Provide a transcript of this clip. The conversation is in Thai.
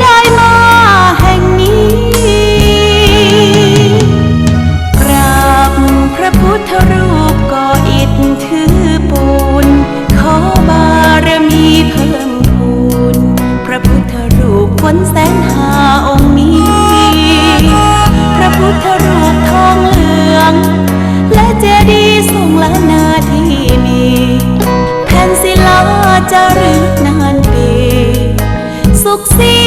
ได้มาแห่งนี้ กราบพระพุทธรูป succeed.